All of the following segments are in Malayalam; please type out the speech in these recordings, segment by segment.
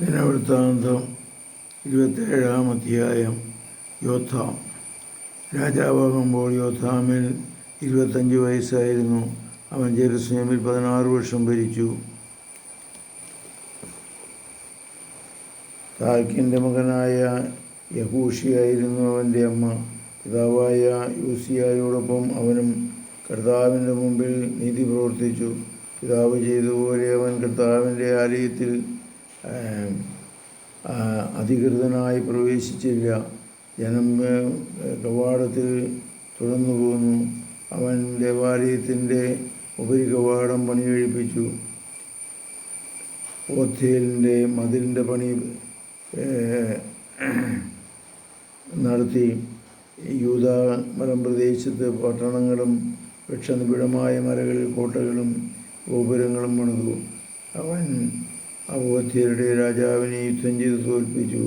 ദിനവൃത്താന്തം ഇരുപത്തേഴാം അധ്യായം യോദ്ധാം. രാജാവാകുമ്പോൾ യോദ്ധാമിൽ ഇരുപത്തഞ്ച് വയസ്സായിരുന്നു. അവൻ ജെറുസലേമിൽ പതിനാറ് വർഷം ഭരിച്ചു. താൽക്കിന്റെ മകനായ യഹൂഷിയായിരുന്നു അവന്റെ അമ്മ. പിതാവായ യൂസിയായോടൊപ്പം അവനും കർത്താവിന്റെ മുമ്പിൽ നീതി പ്രവർത്തിച്ചു. പിതാവ് ചെയ്തതുപോലെ അവൻ കർത്താവിന്റെ ആലയത്തിൽ അധികൃതനായി പ്രവേശിച്ചില്ല. ജനം കവാടത്തിൽ തുടർന്നു പോന്നു. അവൻ ദേവാലയത്തിന്റെ ഉപരികവാടം പണി കഴിപ്പിച്ചു ഓത്തേലിന്റെ മതിലിന്റെ പണി നടത്തി. യൂതാമരം പ്രദേശത്ത് പട്ടണങ്ങളും വൃക്ഷനിബിഡമായ മലകളിൽ കോട്ടകളും ഗോപുരങ്ങളും പണിതു. അവൻ അവോത്യരുടെ രാജാവിനെ യുദ്ധം ചെയ്ത് തോൽപ്പിച്ചു.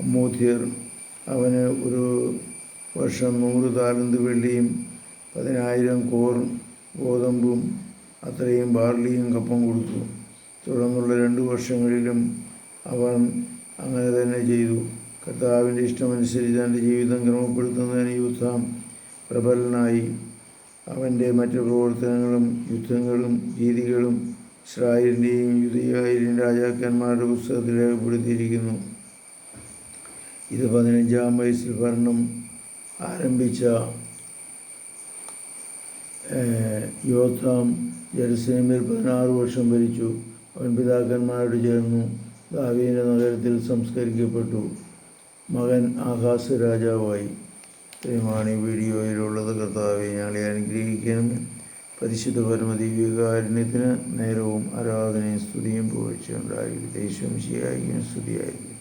അമ്മോത്യർ അവന് ഒരു വർഷം നൂറ് താലന്ത് വെള്ളിയും പതിനായിരം കോർ ഗോതമ്പും അത്രയും ബാർലിയും കപ്പം കൊടുത്തു. തുടർന്നുള്ള രണ്ട് വർഷങ്ങളിലും അവൻ അങ്ങനെ തന്നെ ചെയ്തു. കർത്താവിന്റെ ഇഷ്ടമനുസരിച്ച് തന്റെ ജീവിതം ക്രമപ്പെടുത്തുന്നതിന് യുദ്ധം പ്രബലനായി. അവന്റെ മറ്റു പ്രവർത്തനങ്ങളും യുദ്ധങ്ങളും രീതികളും ഇസ്രായേലിന്റെയും യുദ്ധയായാലും രാജാക്കന്മാരുടെ പുസ്തകത്തിൽ രേഖപ്പെടുത്തിയിരിക്കുന്നു. ഇത് പതിനഞ്ചാം വയസ്സിൽ ഭരണം ആരംഭിച്ച യോത്താം ജെറുസലേമിൽ പതിനാറ് വർഷം ഭരിച്ചു. അവൻ പിതാക്കന്മാരോട് ചേർന്നു. ദാവീന്റെ നഗരത്തിൽ സംസ്കരിക്കപ്പെട്ടു. മകൻ ആകാശ രാജാവായി. ഇത്രയുമാണ് ഈ വീഡിയോയിലുള്ളത്. കർത്താവെ ഞങ്ങളെ അനുഗ്രഹിക്കണം പരിശുദ്ധ പരമദിവ്യകാരുണ്യത്തിന് നേരവും ആരാധനയും സ്തുതിയും പോഴ്ചയുണ്ടായി ദേശവും ശരിയായിരിക്കും സ്തുതിയായിരിക്കും.